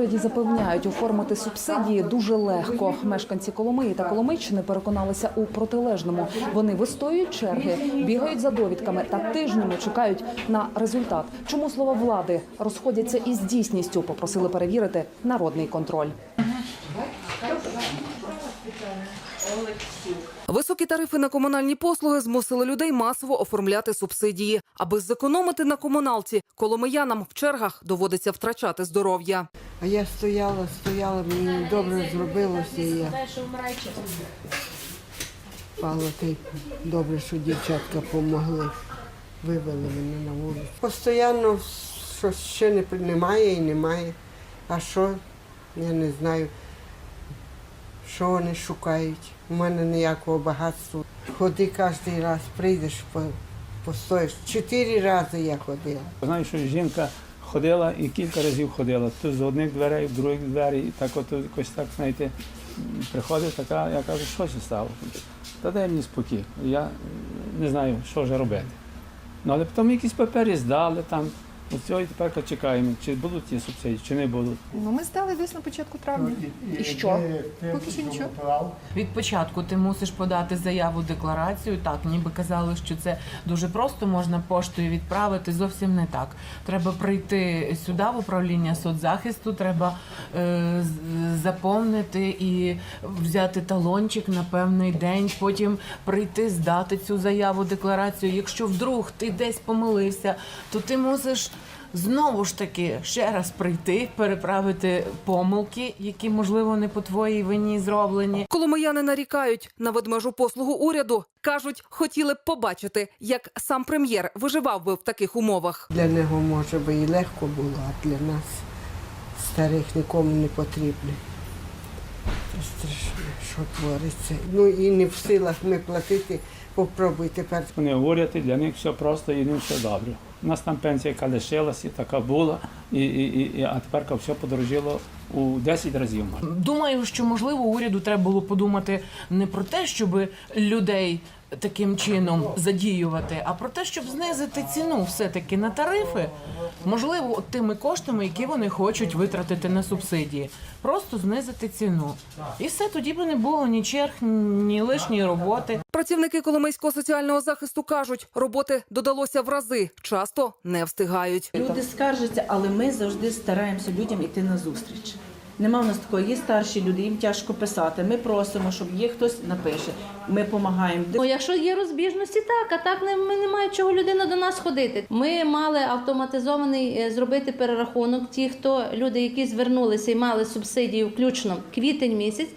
Уряді запевняють, оформити субсидії дуже легко. Мешканці Коломиї та Коломийщини переконалися у протилежному. Вони вистоюють черги, бігають за довідками та тижнями чекають на результат. Чому слова влади розходяться із дійсністю? Попросили перевірити народний контроль. Високі тарифи на комунальні послуги змусили людей масово оформляти субсидії. Аби зекономити на комуналці, коломиянам в чергах доводиться втрачати здоров'я. А я стояла, стояла, мені добре зробилося. і Я впала та й добре, що дівчатка допомогли. Вивели мене на вулицю. Постоянно щось ще не, немає і немає. А що? Я не знаю, що вони шукають. У мене ніякого багатства. Ходи кожен раз, прийдеш, по- постоїш. Чотири рази я ходила. Знаю, що жінка ходила і кілька разів ходила. То з одних дверей, в других двері, і так от якось так, знаєте, приходить така, я кажу, що це стало? Та дай мені спокій. Я не знаю, що вже робити. Ну, але потім якісь папери здали там. Цього і тепер чекаємо, чи будуть ті субсидії, чи не будуть. Ну, ми здали весь на початку травня. І що? Поки що нічого. Від початку ти мусиш подати заяву, декларацію. Так, ніби казали, що це дуже просто можна поштою відправити. Зовсім не так. Треба прийти сюди в управління соцзахисту, треба е, заповнити і взяти талончик на певний день. Потім прийти, здати цю заяву, декларацію. Якщо вдруг ти десь помилився, то ти мусиш. Знову ж таки ще раз прийти, переправити помилки, які можливо не по твоїй вині зроблені. Коломияни нарікають на ведмежу послугу уряду. кажуть, хотіли б побачити, як сам прем'єр виживав би в таких умовах. Для нього може би і легко було, а для нас старих нікому не потрібно. Це страшно, що твориться. Ну і не в силах ми платити. Попробуй тепер. Вони говорять, для них все просто і не все добре. У нас там пенсія, яка лишилась, і така була, і, і, і, а тепер все подорожіло у 10 разів. Думаю, що можливо уряду треба було подумати не про те, щоб людей таким чином задіювати, а про те, щоб знизити ціну все-таки на тарифи, можливо, тими коштами, які вони хочуть витратити на субсидії. Просто знизити ціну. І все тоді би не було ні черг, ні лишньої роботи. Працівники Коломийського соціального захисту кажуть, роботи додалося в рази, часто не встигають. Люди скаржаться, але ми завжди стараємося людям йти на зустріч. Нема в нас такого, є старші люди, їм тяжко писати. Ми просимо, щоб є хтось напише. Ми допомагаємо. Ну, якщо є розбіжності, так, а так не, ми немає чого людина до нас ходити. Ми мали автоматизований е, зробити перерахунок. Ті, хто люди, які звернулися і мали субсидії, включно квітень місяць.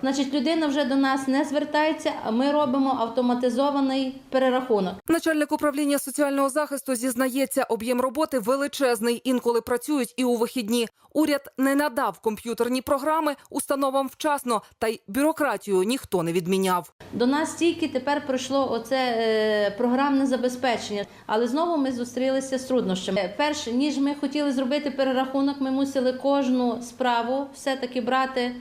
Значить, людина вже до нас не звертається, а ми робимо автоматизований перерахунок. Начальник управління соціального захисту зізнається, об'єм роботи величезний. Інколи працюють і у вихідні. Уряд не надав комп'ютерні програми установам вчасно, та й бюрократію ніхто не відміняв. До нас тільки тепер пройшло оце е, програмне забезпечення, але знову ми зустрілися з труднощами. Перше, ніж ми хотіли зробити перерахунок, ми мусили кожну справу все-таки брати.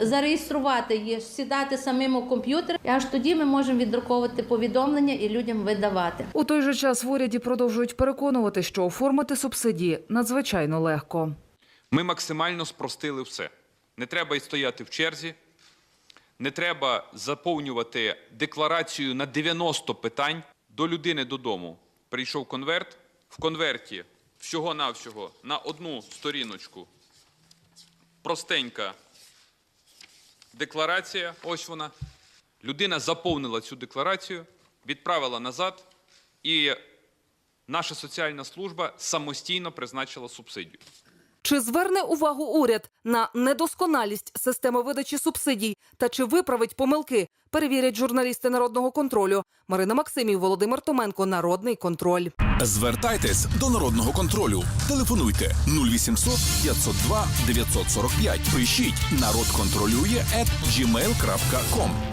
Зареєструвати її, сідати самим у комп'ютер, і аж тоді ми можемо віддруковувати повідомлення і людям видавати. У той же час в уряді продовжують переконувати, що оформити субсидії надзвичайно легко. Ми максимально спростили все. Не треба й стояти в черзі, не треба заповнювати декларацію на 90 питань. До людини додому прийшов конверт. В конверті всього-навсього на одну сторіночку простенька декларація. Ось вона. Людина заповнила цю декларацію, відправила назад, і наша соціальна служба самостійно призначила субсидію. Чи зверне увагу уряд на недосконалість системи видачі субсидій та чи виправить помилки? Перевірять журналісти народного контролю. Марина Максимів, Володимир Томенко, Народний контроль. Звертайтесь до народного контролю. Телефонуйте 0800 502 945. Пишіть народ контролює at gmail.com.